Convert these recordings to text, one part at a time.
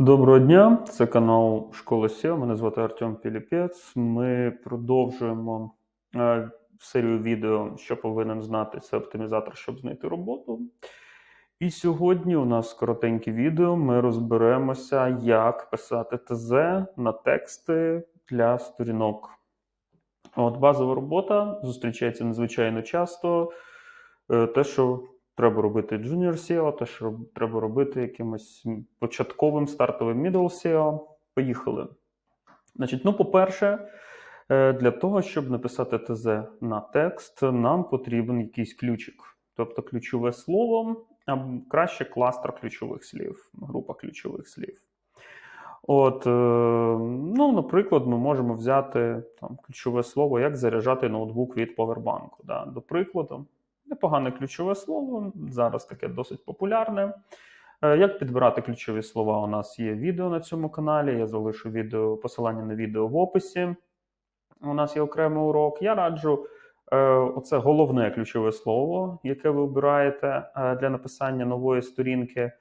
Доброго дня, це канал Школа SEO. Мене звати Артем Піліпець. Ми продовжуємо е, серію відео, що повинен знати це оптимізатор, щоб знайти роботу. І сьогодні у нас коротеньке відео. Ми розберемося, як писати ТЗ на тексти для сторінок. От базова робота зустрічається надзвичайно часто. Е, Те, що треба робити Junior SEO, те, що треба робити якимось початковим стартовим middle SEO. Поїхали. Значить, ну, по-перше, е, для того, щоб написати ТЗ на текст, нам потрібен якийсь ключик, тобто ключове слово, а краще кластер ключових слів, група ключових слів. От, е, ну, наприклад, ми можемо взяти там, ключове слово, як заряджати ноутбук від повербанку. Да? До прикладу, непогане ключове слово, зараз таке досить популярне. Е, Як підбирати ключові слова? У нас є відео на цьому каналі. Я залишу відео, посилання на відео в описі. У нас є окремий урок. Я раджу е, оце головне ключове слово, яке ви обираєте е, для написання нової сторінки.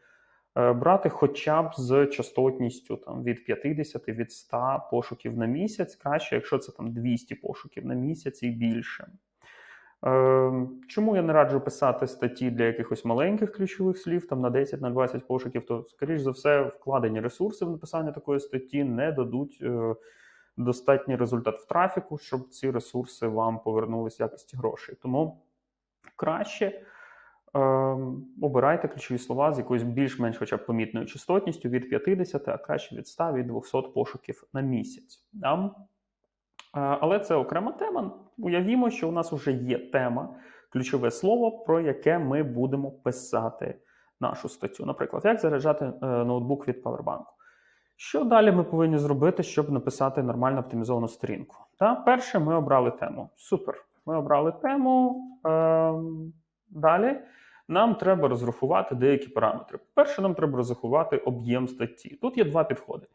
Брати хоча б з частотністю там, від 50 від 100 пошуків на місяць. Краще, якщо це там 200 пошуків на місяць і більше. Е, Чому я не раджу писати статті для якихось маленьких ключових слів, там на 10 на 20 пошуків, то, скоріш за все, вкладені ресурси в написання такої статті не дадуть е, достатній результат в трафіку, щоб ці ресурси вам повернулись в якості грошей. Тому краще е, обирайте ключові слова з якоюсь більш-менш хоча б помітною частотністю від 50, а краще від 100 від 200 пошуків на місяць. Да? Е, Але це окрема тема. Уявімо, що у нас вже є тема, ключове слово, про яке ми будемо писати нашу статтю. Наприклад, як заряджати е, ноутбук від павербанку. Що далі ми повинні зробити, щоб написати нормально оптимізовану сторінку? Та перше, ми обрали тему. Супер. Ми обрали тему. Ем, далі нам треба розрахувати деякі параметри. Перше, нам треба розрахувати об'єм статті. Тут є два підходи.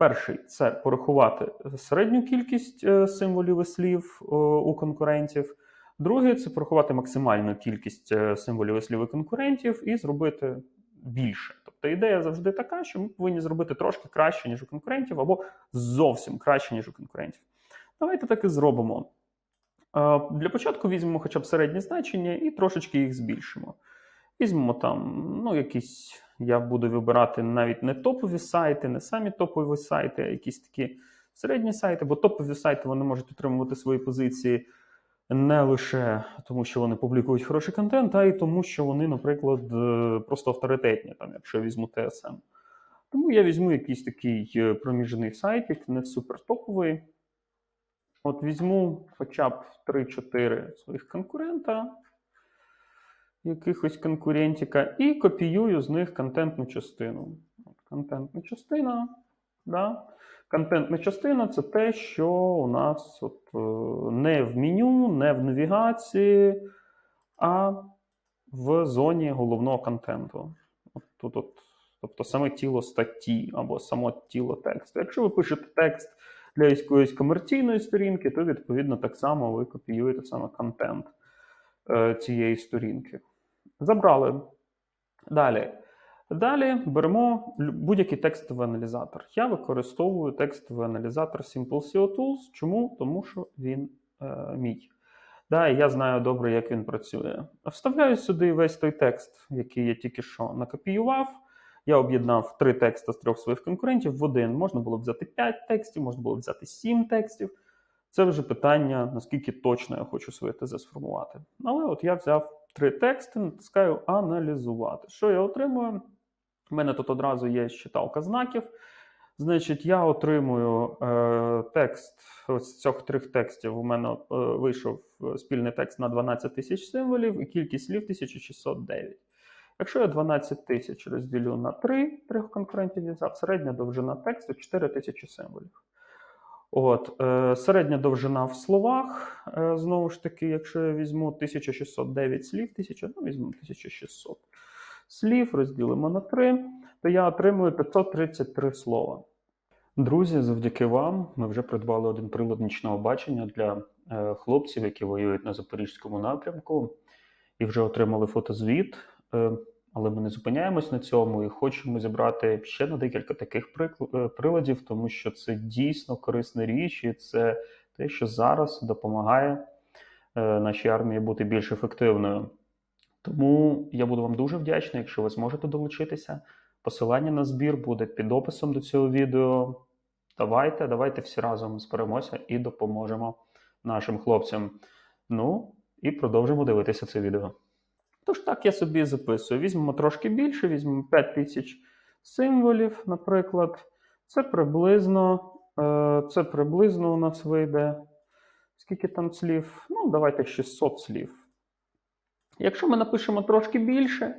Перший це порахувати середню кількість е, символів і слів е, у конкурентів. Другий це порахувати максимальну кількість е, символів і слів у конкурентів і зробити більше. Тобто ідея завжди така, що ми повинні зробити трошки краще, ніж у конкурентів, або зовсім краще, ніж у конкурентів. Давайте так і зробимо. Для початку візьмемо хоча б середні значення і трошечки їх збільшимо. Візьмемо там, ну, якісь, я буду вибирати навіть не топові сайти, не самі топові сайти, а якісь такі середні сайти, бо топові сайти вони можуть отримувати свої позиції не лише тому, що вони публікують хороший контент, а й тому, що вони, наприклад, е, просто авторитетні, там, якщо я візьму TSM. Тому я візьму якийсь такий е, проміжний сайтик, не супер топовий. От візьму хоча б 3-4 своїх конкурента, якихось конкурентіка, і копіюю з них контентну частину. Контентна частина. Да? Контентна частина це те, що у нас от, е, не в меню, не в навігації, а в зоні головного контенту. От тут, от, тобто саме тіло статті або само тіло тексту. Якщо ви пишете текст для якоїсь комерційної сторінки, то відповідно так само ви копіюєте саме контент е, цієї сторінки. Забрали. Далі. Далі беремо будь-який текстовий аналізатор. Я використовую текстовий аналізатор Simple SEO Tools. Чому? Тому що він е, мій. Да, і я знаю добре, як він працює. Вставляю сюди весь той текст, який я тільки що накопіював. Я об'єднав три тексти з трьох своїх конкурентів в один. Можна було взяти 5 текстів, можна було взяти 7 текстів. Це вже питання, наскільки точно я хочу своє ТЗ сформувати. Але от я взяв три тексти, натискаю аналізувати. Що я отримую? У мене тут одразу є щиталка знаків. Значить, я отримую е, текст ось з цих трьох текстів. У мене е, вийшов е, спільний текст на 12 тисяч символів і кількість слів 1609. Якщо я 12 тисяч розділю на 3 трьох конкурентів середня довжина тексту 4 тисячі символів. От, е, середня довжина в словах, е, знову ж таки, якщо я візьму 1609 слів, 1000, ну, візьму 1600 слів, розділимо на 3, то я отримую 533 слова. Друзі, завдяки вам ми вже придбали один прилад нічного бачення для е, хлопців, які воюють на запорізькому напрямку, і вже отримали фотозвіт. Але ми не зупиняємось на цьому і хочемо зібрати ще на декілька таких е, приладів, тому що це дійсно корисна річ, і це те, що зараз допомагає е, нашій армії бути більш ефективною. Тому я буду вам дуже вдячний, якщо ви зможете долучитися. Посилання на збір буде під описом до цього відео. Давайте, давайте всі разом зберемося і допоможемо нашим хлопцям. Ну і продовжимо дивитися це відео. Тож так я собі записую. Візьмемо трошки більше, візьмемо 5000 символів, наприклад. Це приблизно, е, це приблизно у нас вийде. Скільки там слів? Ну, давайте 600 слів. Якщо ми напишемо трошки більше,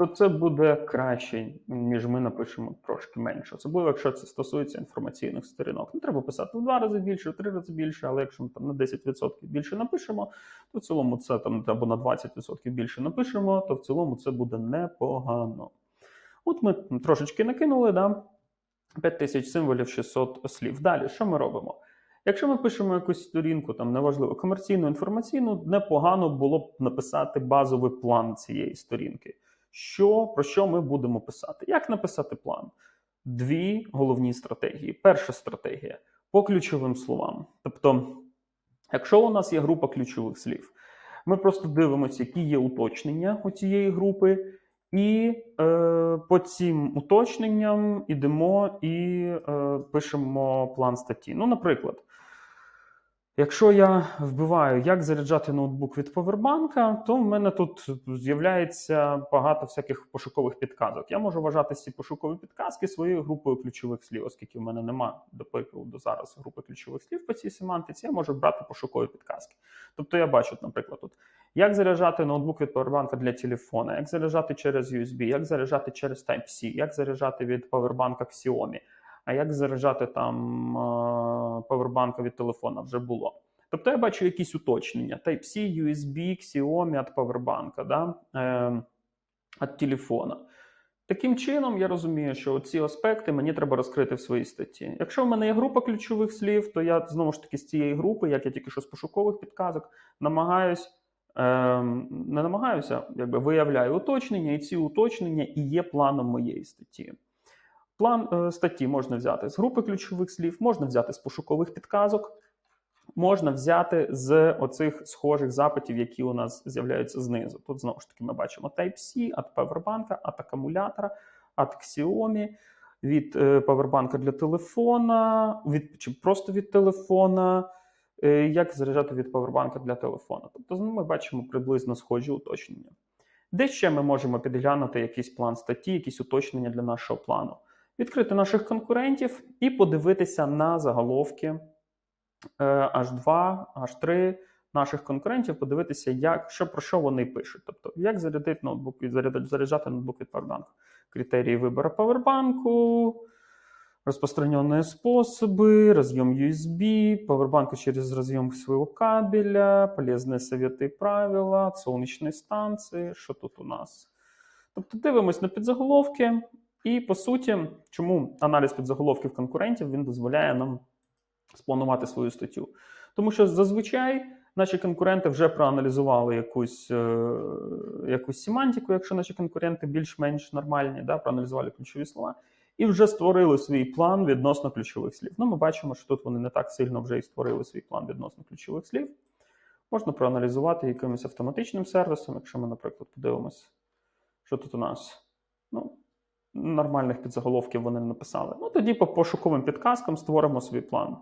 то це буде краще, ніж ми напишемо трошки менше. Особливо, якщо це стосується інформаційних сторінок. Не треба писати в два рази більше, в три рази більше, але якщо ми там на 10% більше напишемо, то в цілому це там або на 20% більше напишемо, то в цілому це буде непогано. От ми трошечки накинули, да? 5000 символів, 600 слів. Далі, що ми робимо? Якщо ми пишемо якусь сторінку, там неважливо, комерційну, інформаційну, непогано було б написати базовий план цієї сторінки. Що, про що ми будемо писати? Як написати план? Дві головні стратегії. Перша стратегія по ключовим словам. Тобто, якщо у нас є група ключових слів, ми просто дивимося, які є уточнення у цієї групи, і е, по цим уточненням ідемо і е, пишемо план статті. Ну, наприклад, якщо я вбиваю, як заряджати ноутбук від повербанка, то в мене тут з'являється багато всяких пошукових підказок. Я можу вважати ці пошукові підказки своєю групою ключових слів, оскільки в мене нема, до прикладу, зараз групи ключових слів по цій семантиці, я можу брати пошукові підказки. Тобто я бачу, наприклад, тут як заряджати ноутбук від повербанка для телефона, як заряджати через USB, як заряджати через Type-C, як заряджати від повербанка Xiaomi, а як заряджати там е, повербанка від телефона вже було. Тобто я бачу якісь уточнення: Type-C, USB, Xiaomi від повербанка, да? е, від телефона. Таким чином, я розумію, що ці аспекти мені треба розкрити в своїй статті. Якщо в мене є група ключових слів, то я знову ж таки з цієї групи, як я тільки що з пошукових підказок, намагаюсь Ем, не намагаюся, якби виявляю уточнення, і ці уточнення і є планом моєї статті. План е, статті можна взяти з групи ключових слів, можна взяти з пошукових підказок, можна взяти з оцих схожих запитів, які у нас з'являються знизу. Тут знову ж таки ми бачимо Type-C, від Powerbank, від акумулятора, від Xiaomi, від е, Powerbank для телефона, від, чи просто від телефона. Е, як заряджати від павербанка для телефона. Тобто ну, ми бачимо приблизно схожі уточнення. Де ще ми можемо підглянути якийсь план статті, якісь уточнення для нашого плану, відкрити наших конкурентів і подивитися на заголовки H2, H3 наших конкурентів, подивитися, як, що, про що вони пишуть. Тобто, як зарядити ноутбук, заряджати ноутбук від павербанку. Критерії вибору павербанку, распространенные способы, разъем USB, пауэрбанку через разъем своего кабеля, полезные советы и правила, от сонячної станції. Що тут у нас? Тобто дивимось на підзаголовки, і по суті, чому аналіз підзаголовків конкурентів він дозволяє нам спланувати свою статтю. Тому що зазвичай наші конкуренти вже проаналізували якусь е, якусь семантику, якщо наші конкуренти більш-менш нормальні, да, проаналізували ключові слова і вже створили свій план відносно ключових слів. Ну, ми бачимо, що тут вони не так сильно вже і створили свій план відносно ключових слів. Можна проаналізувати якимось автоматичним сервісом, якщо ми, наприклад, подивимось, що тут у нас. Ну, Нормальних підзаголовків вони не написали. Ну, тоді по пошуковим підказкам створимо свій план.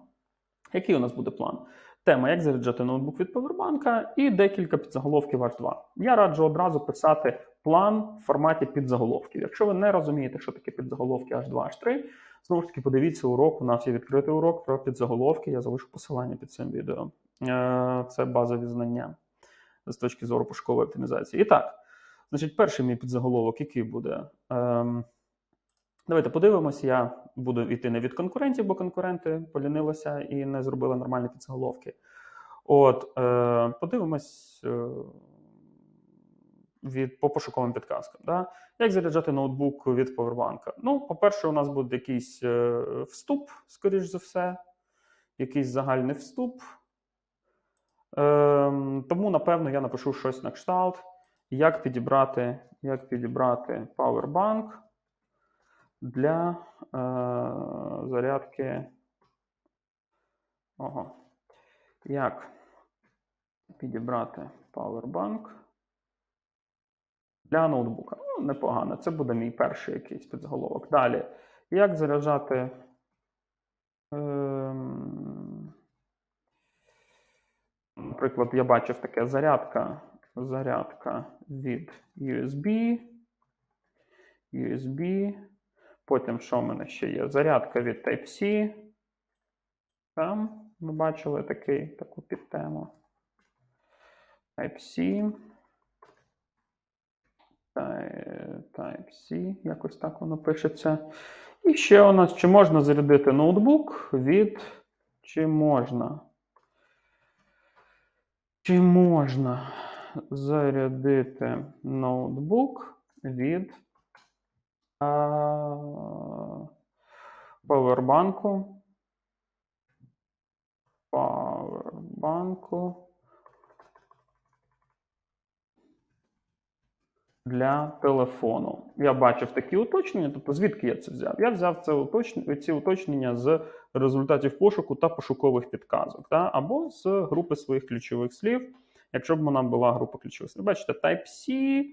Який у нас буде план? Тема, як заряджати ноутбук від повербанка, і декілька підзаголовків H2. Я раджу одразу писати план в форматі підзаголовків. Якщо ви не розумієте, що таке підзаголовки H2, H3, знову ж таки, подивіться урок. У нас є відкритий урок про підзаголовки. Я залишу посилання під цим відео. Е, це базові знання з точки зору пошукової оптимізації. І так, значить, перший мій підзаголовок, який буде. Давайте подивимося. Я буду йти не від конкурентів, бо конкуренти полінилися і не зробили нормальні підзаголовки. От, е, подивимось. Е, від по пошуковим підказкам. Да? Як заряджати ноутбук від повербанка? Ну, по-перше, у нас буде якийсь е, вступ, скоріш за все, якийсь загальний вступ. Е, тому, напевно, я напишу щось на кшталт. як підібрати, як підібрати Powerbank для е, зарядки. Ого. Як підібрати Powerbank для ноутбука? Ну, непогано. Це буде мій перший якийсь підзаголовок. Далі. Як заряджати. Ем, Наприклад, я бачив таке зарядка, зарядка від USB, USB. Потім, що в мене ще є? Зарядка від Type-C. Там ми бачили такий, таку підтему. Type-C. Type-C, якось так воно пишеться. І ще у нас, чи можна зарядити ноутбук від. Чи можна? Чи можна зарядити ноутбук від павербанку? Павербанку для телефону. Я бачив такі уточнення. Тобто, звідки я це взяв? Я взяв це уточнення, ці уточнення з результатів пошуку та пошукових підказок, та? або з групи своїх ключових слів, якщо б вона була група ключових слів. Бачите, Type-C,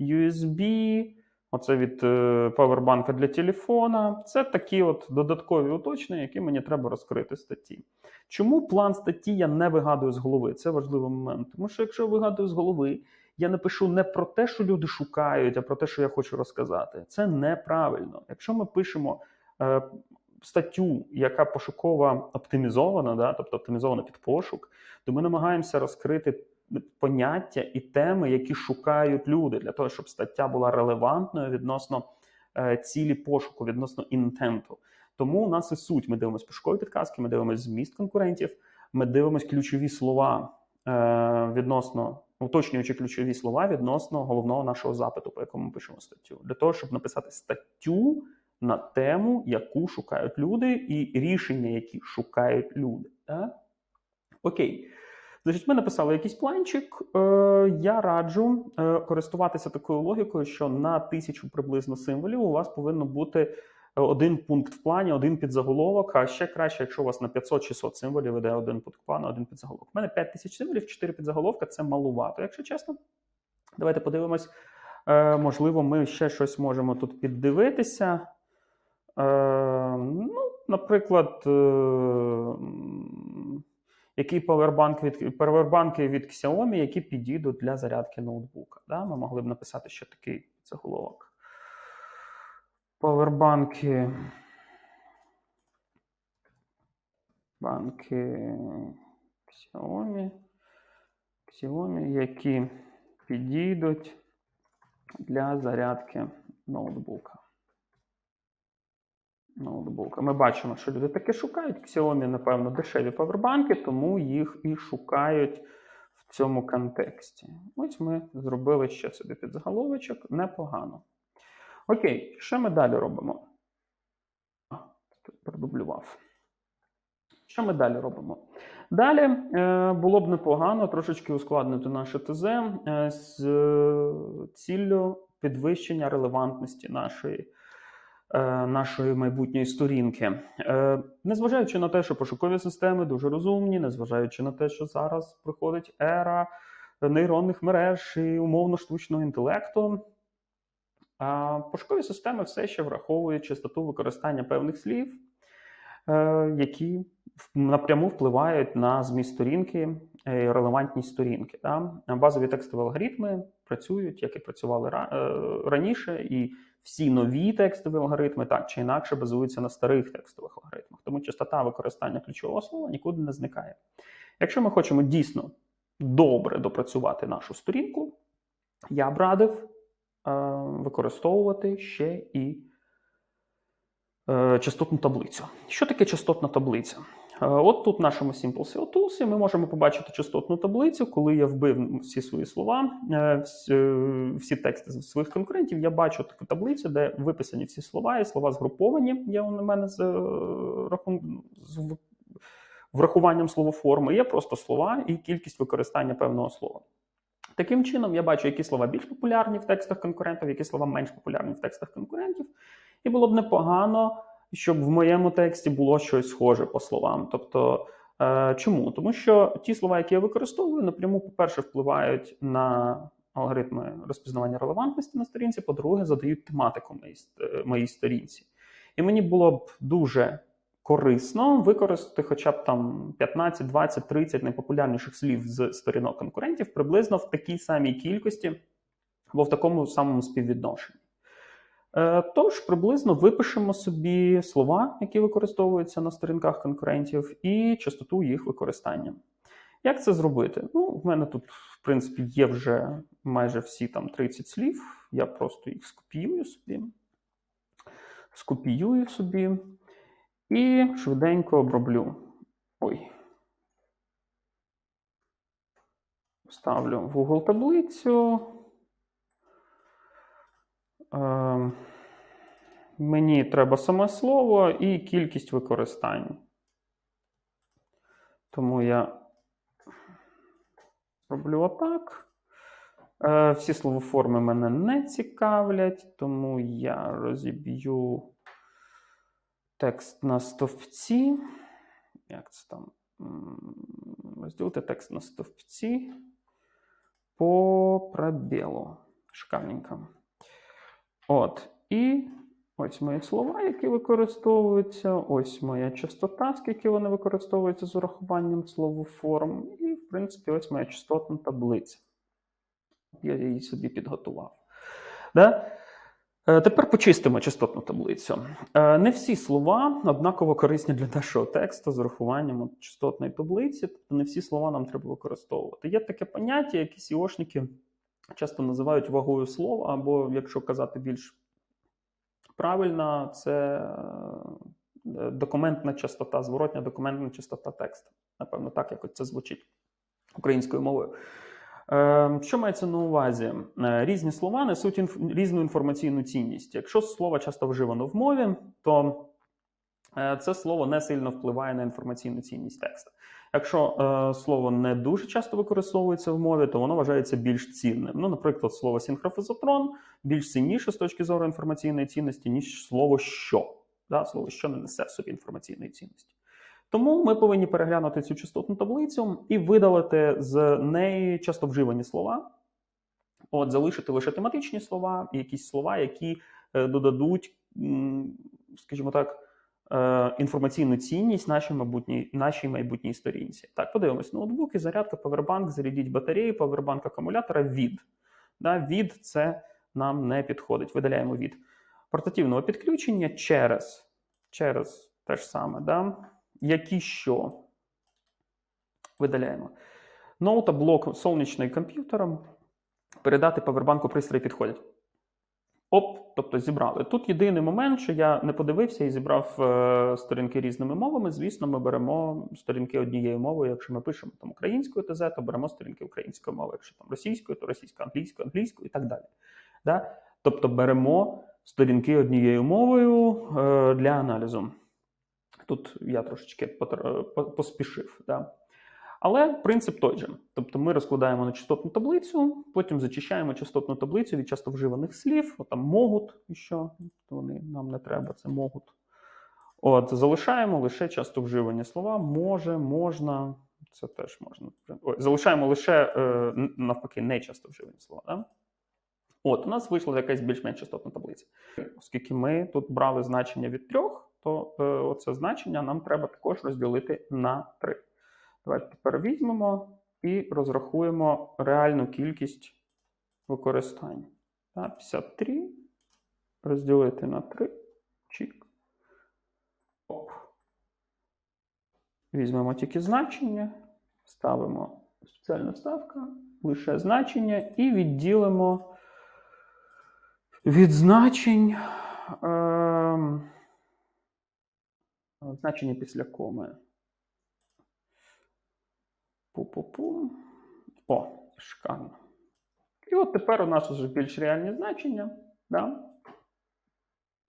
USB, оце від е, Powerbank для телефона. Це такі от додаткові уточнення, які мені треба розкрити статті. Чому план статті я не вигадую з голови? Це важливий момент. Тому що якщо я вигадую з голови, я напишу не про те, що люди шукають, а про те, що я хочу розказати. Це неправильно. Якщо ми пишемо е, статтю, яка пошуково оптимізована, да, тобто оптимізована під пошук, то ми намагаємося розкрити поняття і теми, які шукають люди, для того, щоб стаття була релевантною відносно е, цілі пошуку, відносно інтенту. Тому у нас і суть. Ми дивимося пошукові підказки, ми дивимося зміст конкурентів, ми дивимося ключові слова е, відносно уточнюючи ключові слова відносно головного нашого запиту, по якому ми пишемо статтю, для того, щоб написати статтю на тему, яку шукають люди, і рішення, які шукають люди. Так? Окей. Значить, ми написали якийсь планчик. Е, Я раджу е, користуватися такою логікою, що на тисячу приблизно символів у вас повинно бути один пункт в плані, один підзаголовок. А ще краще, якщо у вас на 500-600 символів іде один пункт плану, один підзаголовок. У мене 5000 символів, 4 підзаголовка це малувато, якщо чесно. Давайте подивимось. Е, Можливо, ми ще щось можемо тут піддивитися. Е, ну, Наприклад, е, які павербанки від, павербанки від Xiaomi, які підійдуть для зарядки ноутбука. Да? Ми могли б написати ще такий заголовок. Павербанки. Банки Xiaomi, Xiaomi, які підійдуть для зарядки ноутбука. Ноутбука. Ми бачимо, що люди таке шукають. Xiaomi, напевно, дешеві павербанки, тому їх і шукають в цьому контексті. Ось ми зробили ще собі підзаголовочок. Непогано. Окей, що ми далі робимо? Продублював. Що ми далі робимо? Далі е, було б непогано трошечки ускладнити наше ТЗ е, з е, ціллю підвищення релевантності нашої, нашої майбутньої сторінки. Е, незважаючи на те, що пошукові системи дуже розумні, незважаючи на те, що зараз приходить ера нейронних мереж і умовно штучного інтелекту. Пошукові системи все ще враховують частоту використання певних слів, е, які напряму впливають на зміст сторінки, е, релевантність сторінки. Базові текстові алгоритми працюють, як і працювали е, раніше, і всі нові текстові алгоритми так чи інакше базуються на старих текстових алгоритмах. Тому частота використання ключового слова нікуди не зникає. Якщо ми хочемо дійсно добре допрацювати нашу сторінку, я б радив використовувати ще і е, частотну таблицю. Що таке частотна таблиця? Е, от тут в нашому Simple SEO Tools ми можемо побачити частотну таблицю, коли я вбив всі свої слова, е, всі тексти своїх конкурентів. Я бачу таку таблицю, де виписані всі слова, і слова згруповані. Є у мене з рахун... з врахуванням словоформи. Є просто слова і кількість використання певного слова. Таким чином, я бачу, які слова більш популярні в текстах конкурентів, які слова менш популярні в текстах конкурентів. І було б непогано, щоб в моєму тексті було щось схоже по словам. Тобто, е, чому? Тому що ті слова, які я використовую, напряму, по-перше, впливають на алгоритми розпізнавання релевантності на сторінці, по-друге, задають тематику моїй, сторінці. І мені було б дуже корисно використати хоча б там 15, 20, 30 найпопулярніших слів з сторінок конкурентів приблизно в такій самій кількості або в такому самому співвідношенні. Е, Тож приблизно випишемо собі слова, які використовуються на сторінках конкурентів, і частоту їх використання. Як це зробити? Ну, в мене тут, в принципі, є вже майже всі там 30 слів. Я просто їх скопіюю собі. Скопіюю собі і швиденько оброблю. Ой. Ставлю в Google таблицю. Е, мені треба саме слово і кількість використань. Тому я роблю отак. Е, всі словоформи мене не цікавлять, тому я розіб'ю текст на стовпці. Як це там? Розділити текст на стовпці по пробілу. Шикарненько. От. І ось мої слова, які використовуються. Ось моя частота, скільки вони використовуються з урахуванням словоформ. І, в принципі, ось моя частотна таблиця. Я її собі підготував. Да? Е, Тепер почистимо частотну таблицю. Е, Не всі слова однаково корисні для нашого тексту з урахуванням частотної таблиці, тобто не всі слова нам треба використовувати. Є таке поняття, яке сіошники часто називають вагою слова, або, якщо казати більш правильно, це е, документна частота, зворотня документна частота тексту. Напевно, так як це звучить українською мовою. Е, Що мається на увазі? Е, Різні слова несуть інф... різну інформаційну цінність. Якщо слово часто вживано в мові, то це слово не сильно впливає на інформаційну цінність тексту. Якщо е, слово не дуже часто використовується в мові, то воно вважається більш цінним. Ну, наприклад, слово синхрофазотрон більш цінніше з точки зору інформаційної цінності, ніж слово що. Да? Слово що не несе в собі інформаційної цінності. Тому ми повинні переглянути цю частотну таблицю і видалити з неї часто вживані слова. От, залишити лише тематичні слова, якісь слова, які е, додадуть, скажімо так, інформаційну цінність нашій майбутній, нашій майбутній сторінці. Так, подивимось: ноутбуки, зарядка, павербанк, зарядіть батареї, павербанк акумулятора від. Да, від це нам не підходить. Видаляємо від портативного підключення через, через те ж саме. Да? Які що? Видаляємо. Ноута, блок сонячний комп'ютером. Передати павербанку пристрої підходять. Оп, тобто зібрали. Тут єдиний момент, що я не подивився і зібрав е, сторінки різними мовами. Звісно, ми беремо сторінки однією мовою. Якщо ми пишемо там українською ТЗ, то беремо сторінки української мови. Якщо там російською, то російською, англійською, англійською і так далі. Да? Тобто беремо сторінки однією мовою е, для аналізу. Тут я трошечки потр- поспішив. Да? Але принцип той же. Тобто ми розкладаємо на частотну таблицю, потім зачищаємо частотну таблицю від часто вживаних слів, От там могут, і що вони нам не треба, це могут. От, залишаємо лише часто вживані слова, може, можна, це теж можна. Ой, залишаємо лише е, навпаки не часто вживані слова. Да? От, у нас вийшла якась більш-менш частотна таблиця. Оскільки ми тут брали значення від трьох, то е, оце значення нам треба також розділити на 3. Давайте тепер візьмемо і розрахуємо реальну кількість використань. 53 розділити на 3. Чік. Оп. Візьмемо тільки значення, ставимо спеціальна вставка, лише значення і відділимо від значень. Ем, значення після коми. Пу-пу-пу. О, шикарно. І от тепер у нас вже більш реальні значення. Да?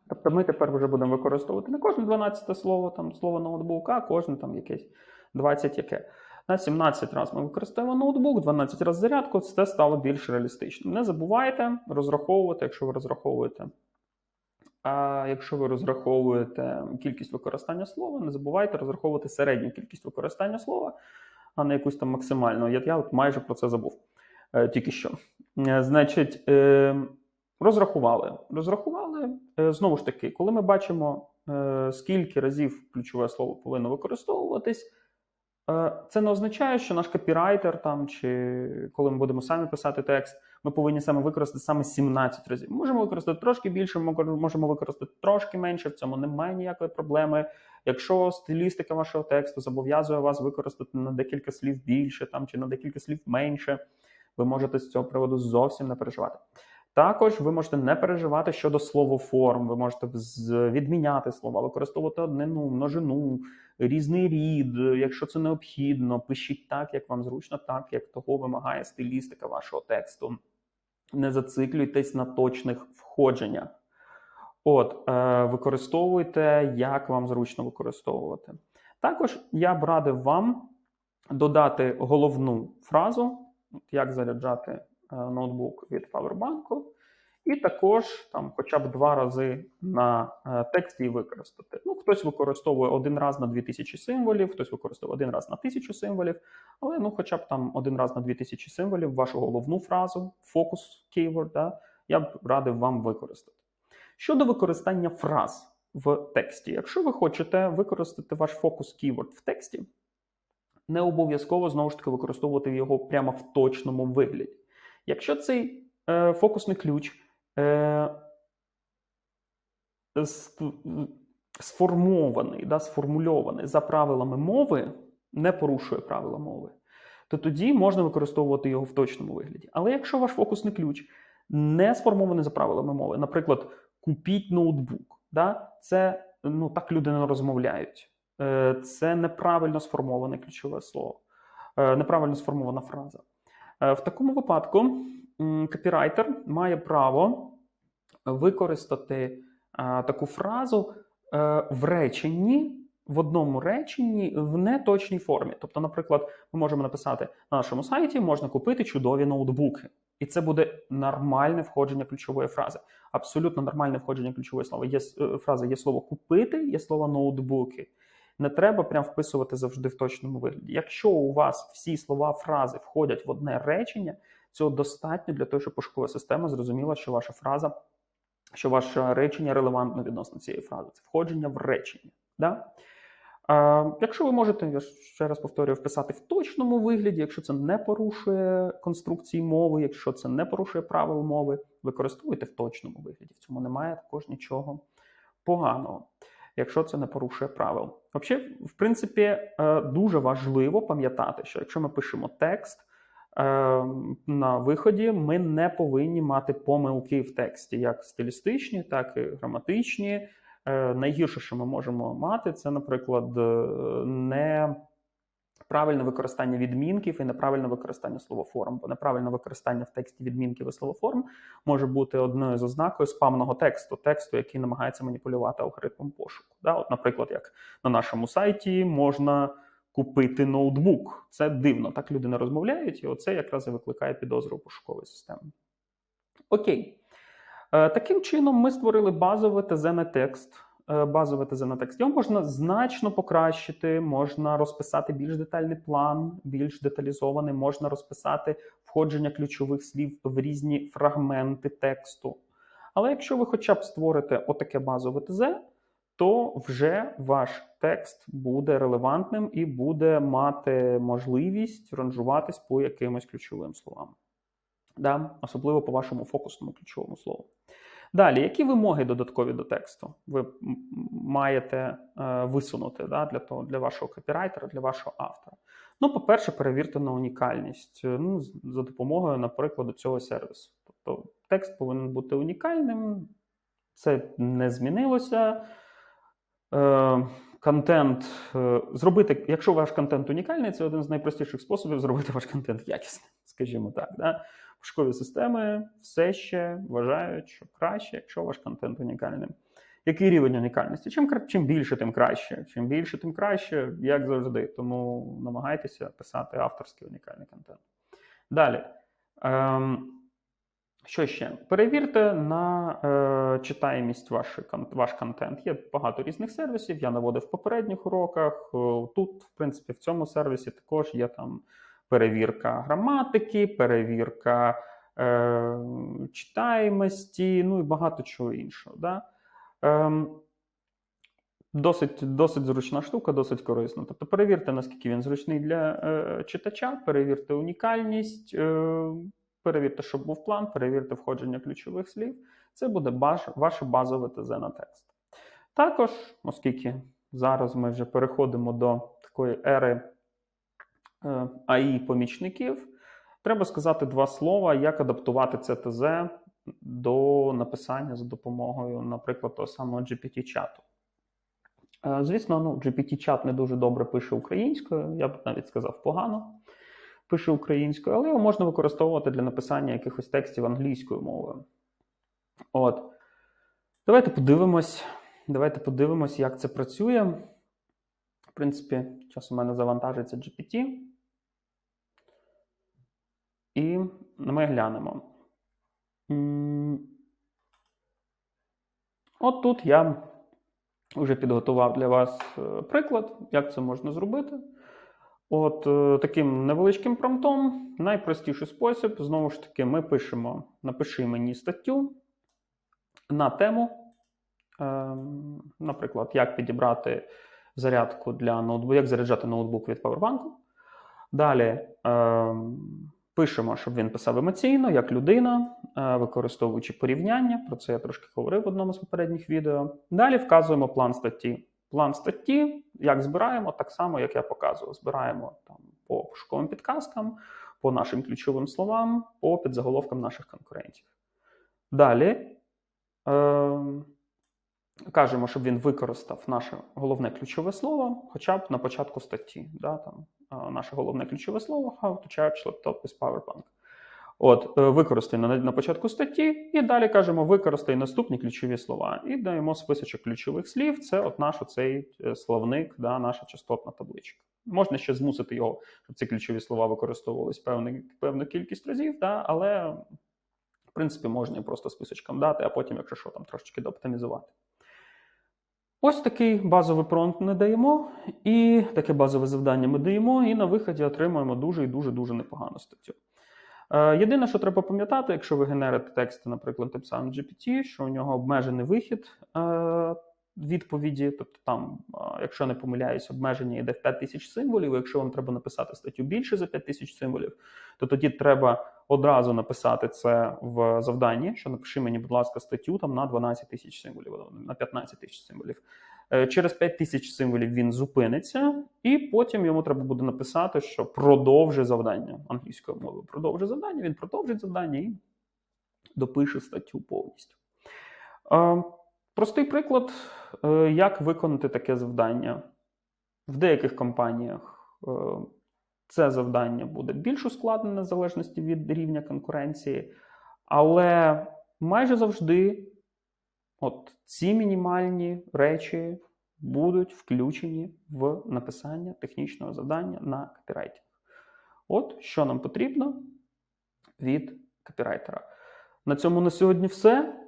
Тобто ми тепер вже будемо використовувати не кожне 12 слово, там слово ноутбука, а кожне там якесь 20 яке. На 17 разів ми використовуємо ноутбук, 12 разів зарядку, це стало більш реалістичним. Не забувайте розраховувати, якщо ви розраховуєте. А якщо ви розраховуєте кількість використання слова, не забувайте розраховувати середню кількість використання слова, а не якусь там максимальну. Я, я от майже про це забув е, тільки що. Е, значить, е, розрахували. Розрахували. Знову ж таки, коли ми бачимо, скільки разів ключове слово повинно використовуватись, це не означає, що наш копірайтер там, чи коли ми будемо самі писати текст, ми повинні саме використати саме 17 разів. Можемо використати трошки більше, можемо використати трошки менше. В цьому немає ніякої проблеми. Якщо стилістика вашого тексту зобов'язує вас використати на декілька слів більше там чи на декілька слів менше, ви можете з цього приводу зовсім не переживати. Також ви можете не переживати щодо словоформ, ви можете відміняти слова, використовувати однину, множину, різний рід, якщо це необхідно. Пишіть так, як вам зручно, так як того вимагає стилістика вашого тексту. Не зациклюйтесь на точних входженнях. От, е, використовуйте, як вам зручно використовувати. Також я б радив вам додати головну фразу, як заряджати е, ноутбук від Powerbank, і також там, хоча б два рази на е, тексті використати. Ну, хтось використовує один раз на 2000 символів, хтось використовує один раз на 1000 символів, але ну, хоча б там один раз на 2000 символів вашу головну фразу, фокус keyword, я б радив вам використати. Щодо використання фраз в тексті, якщо ви хочете використати ваш фокус keyword в тексті, не обов'язково знову ж таки використовувати його прямо в точному вигляді. Якщо цей е, фокусний ключ е, сформований, да, сформульований за правилами мови, не порушує правила мови, то тоді можна використовувати його в точному вигляді. Але якщо ваш фокусний ключ не сформований за правилами мови, наприклад, купіть ноутбук, да, це ну, так люди не розмовляють. Е, Це неправильно сформоване ключове слово, е, неправильно сформована фраза. Е, В такому випадку копірайтер має право використати таку фразу в реченні, в одному реченні в неточній формі. Тобто, наприклад, ми можемо написати на нашому сайті можна купити чудові ноутбуки. І це буде нормальне входження ключової фрази. Абсолютно нормальне входження ключової слова. Є е, фраза є слово купити, є слово ноутбуки. Не треба прям вписувати завжди в точному вигляді. Якщо у вас всі слова фрази входять в одне речення, цього достатньо для того, щоб пошукова система зрозуміла, що ваша фраза, що ваше речення релевантно відносно цієї фрази. Це входження в речення. Да? Якщо ви можете, я ще раз повторюю, вписати в точному вигляді, якщо це не порушує конструкції мови, якщо це не порушує правил мови, використовуйте в точному вигляді. В цьому немає також нічого поганого, якщо це не порушує правил. Взагалі, в принципі, е, дуже важливо пам'ятати, що якщо ми пишемо текст е, на виході, ми не повинні мати помилки в тексті, як стилістичні, так і граматичні. Е, Найгірше, що ми можемо мати, це, наприклад, е, не правильне використання відмінків і неправильне використання словоформ. Бо неправильне використання в тексті відмінків і словоформ може бути одною з ознакою спамного тексту, тексту, який намагається маніпулювати алгоритмом пошуку. Да? От, наприклад, як на нашому сайті можна купити ноутбук. Це дивно, так люди не розмовляють, і оце якраз і викликає підозру пошукової системи. Окей. Е, Таким чином, ми створили базовий ТЗ на текст. Е, Базовий ТЗ текст. Його можна значно покращити, можна розписати більш детальний план, більш деталізований, можна розписати входження ключових слів в різні фрагменти тексту. Але якщо ви хоча б створите отаке базове ТЗ, то вже ваш текст буде релевантним і буде мати можливість ранжуватись по якимось ключовим словам. Да? Особливо по вашому фокусному ключовому слову. Далі, які вимоги додаткові до тексту ви маєте е, висунути да, для, того, для вашого копірайтера, для вашого автора? Ну, по-перше, перевірте на унікальність е, ну, за допомогою, наприклад, цього сервісу. Тобто текст повинен бути унікальним, це не змінилося. Е, контент е, зробити, якщо ваш контент унікальний, це один з найпростіших способів зробити ваш контент якісним, скажімо так. Да? Пошукові системи все ще вважають, що краще, якщо ваш контент унікальний. Який рівень унікальності? Чим, чим більше, тим краще. Чим більше, тим краще, як завжди. Тому намагайтеся писати авторський унікальний контент. Далі. Ем, що ще? Перевірте на е, читаємість ваш, ваш контент. Є багато різних сервісів. Я наводив в попередніх уроках. Е, Тут, в принципі, в цьому сервісі також є там перевірка граматики, перевірка е, читаємості, ну і багато чого іншого. Да? Ем, Досить, досить зручна штука, досить корисна. Тобто перевірте, наскільки він зручний для е, читача, перевірте унікальність, е, перевірте, щоб був план, перевірте входження ключових слів. Це буде баш, ваше базове ТЗ на текст. Також, оскільки зараз ми вже переходимо до такої ери е, АІ-помічників, треба сказати два слова, як адаптувати це ТЗ до написання за допомогою, наприклад, того самого GPT-чату. Е, Звісно, ну, GPT-чат не дуже добре пише українською, я б навіть сказав погано пише українською, але його можна використовувати для написання якихось текстів англійською мовою. От. Давайте подивимось, давайте подивимось, як це працює. В принципі, зараз у мене завантажиться GPT. І ми глянемо. От тут я вже підготував для вас е, приклад, як це можна зробити. От е, таким невеличким промптом, найпростіший спосіб, знову ж таки, ми пишемо: напиши мені статтю на тему, е, наприклад, як підібрати зарядку для ноутбуку, як заряджати ноутбук від павербанку. Далі пишемо, щоб він писав емоційно, як людина, е, використовуючи порівняння. Про це я трошки говорив в одному з попередніх відео. Далі вказуємо план статті. План статті, як збираємо, так само, як я показував. Збираємо там по пошуковим підказкам, по нашим ключовим словам, по підзаголовкам наших конкурентів. Далі е, кажемо, щоб він використав наше головне ключове слово, хоча б на початку статті. Да, там, е, наше головне ключове слово How to charge laptop with powerbank. От, е, використай на, на початку статті, і далі кажемо, використай наступні ключові слова. І даємо списочок ключових слів. Це от наш оцей е, словник, да, наша частотна табличка. Можна ще змусити його, щоб ці ключові слова використовувались певну, певну кількість разів, да, але в принципі можна і просто списочком дати, а потім, якщо що, там трошечки дооптимізувати. Ось такий базовий промпт ми даємо, і таке базове завдання ми даємо, і на виході отримуємо дуже і дуже дуже непогану статтю. Е, Єдине, що треба пам'ятати, якщо ви генерите тексти, наприклад, тим самим GPT, що у нього обмежений вихід е, відповіді, тобто там, якщо не помиляюсь, обмеження йде в 5 тисяч символів. Якщо вам треба написати статтю більше за 5 тисяч символів, то тоді треба одразу написати це в завданні, що напиши мені, будь ласка, статтю там на 12 тисяч символів, на 15 тисяч символів. Е, Через 5 тисяч символів він зупиниться, і потім йому треба буде написати, що продовжи завдання англійською мовою. Продовжи завдання, він продовжить завдання і допише статтю повністю. Е, Простий приклад, як виконати таке завдання. В деяких компаніях е, це завдання буде більш ускладнене в залежності від рівня конкуренції, але майже завжди от ці мінімальні речі будуть включені в написання технічного завдання на копірайтинг. От що нам потрібно від копірайтера. На цьому на сьогодні все.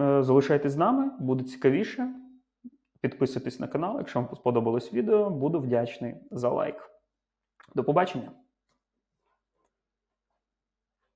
Е, Залишайтесь з нами, буде цікавіше. Підписуйтесь на канал, якщо вам сподобалось відео, буду вдячний за лайк. До побачення!